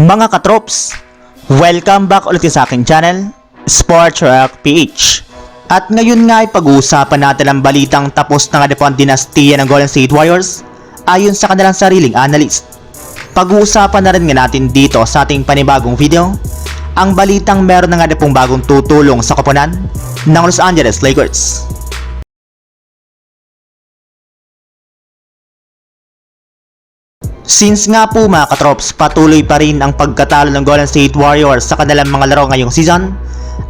Mga katrops, welcome back ulit sa aking channel, Sports Rock PH. At ngayon nga ay pag-uusapan natin ang balitang tapos na nga ang dinastiya ng Golden State Warriors ayon sa kanilang sariling analyst. Pag-uusapan na rin nga natin dito sa ating panibagong video ang balitang meron na nga pong bagong tutulong sa koponan ng Los Angeles Lakers. Since nga po mga katrops, patuloy pa rin ang pagkatalo ng Golden State Warriors sa kanilang mga laro ngayong season,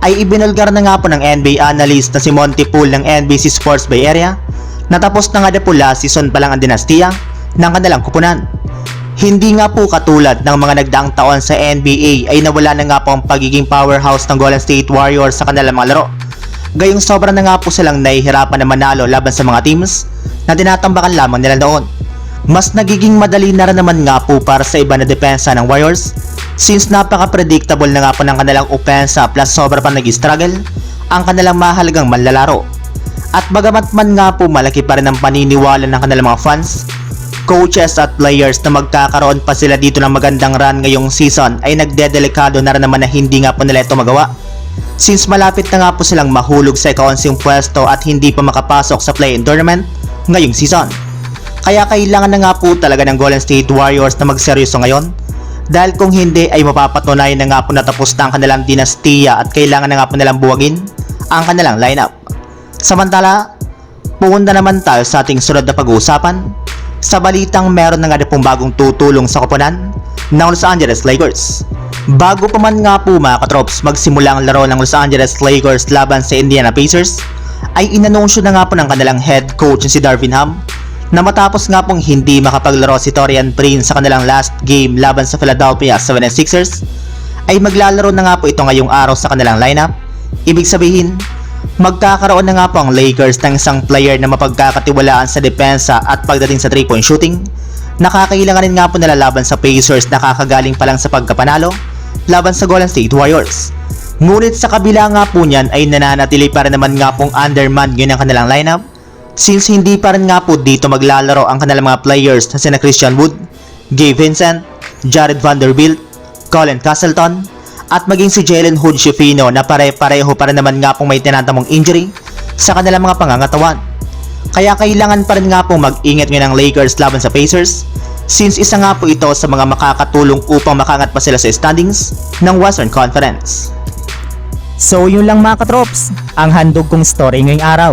ay ibinulgar na nga po ng NBA analyst na si Monty Poole ng NBC Sports Bay Area natapos na nga na po last season pa lang ang dinastiya ng kanilang kupunan. Hindi nga po katulad ng mga nagdaang taon sa NBA ay nawala na nga po ang pagiging powerhouse ng Golden State Warriors sa kanilang mga laro. Gayong sobra na nga po silang nahihirapan na manalo laban sa mga teams na tinatambakan lamang nila noon mas nagiging madali na rin naman nga po para sa iba na depensa ng Warriors since napaka-predictable na nga po ng kanilang opensa plus sobra pa nag-struggle ang kanilang mahalagang manlalaro. At bagamat man nga po malaki pa rin ang paniniwala ng kanilang mga fans, coaches at players na magkakaroon pa sila dito ng magandang run ngayong season ay nagdedelikado na rin naman na hindi nga po nila ito magawa. Since malapit na nga po silang mahulog sa ikawonsing pwesto at hindi pa makapasok sa play-in tournament ngayong season. Kaya kailangan na nga po talaga ng Golden State Warriors na magseryoso ngayon dahil kung hindi ay mapapatunayan na nga po natapos na ang kanilang dinastiya at kailangan na nga po nilang buwagin ang kanilang lineup. Samantala, pumunta naman tayo sa ating sunod na pag-uusapan sa balitang meron na nga pong bagong tutulong sa koponan ng Los Angeles Lakers. Bago pa man nga po mga katrops magsimula ang laro ng Los Angeles Lakers laban sa Indiana Pacers, ay inanunsyo na nga po ng kanilang head coach si Darvin Ham na matapos nga pong hindi makapaglaro si Torian Prince sa kanilang last game laban sa Philadelphia 76ers, ay maglalaro na nga po ito ngayong araw sa kanilang lineup. Ibig sabihin, magkakaroon na nga po ang Lakers ng isang player na mapagkakatiwalaan sa depensa at pagdating sa 3-point shooting. Nakakailangan nga po nila laban sa Pacers na kakagaling pa lang sa pagkapanalo laban sa Golden State Warriors. Ngunit sa kabila nga po niyan ay nananatili pa naman nga pong underman yun ang kanilang lineup since hindi pa rin nga po dito maglalaro ang kanilang mga players na sina Christian Wood, Gabe Vincent, Jared Vanderbilt, Colin Castleton, at maging si Jalen Hood Schifino na pare-pareho pa rin naman nga pong may tinatamong injury sa kanilang mga pangangatawan. Kaya kailangan pa rin nga pong mag-ingat ngayon ng Lakers laban sa Pacers since isa nga po ito sa mga makakatulong upang makangat pa sila sa standings ng Western Conference. So yun lang mga katrops, ang handog kong story ngayong araw.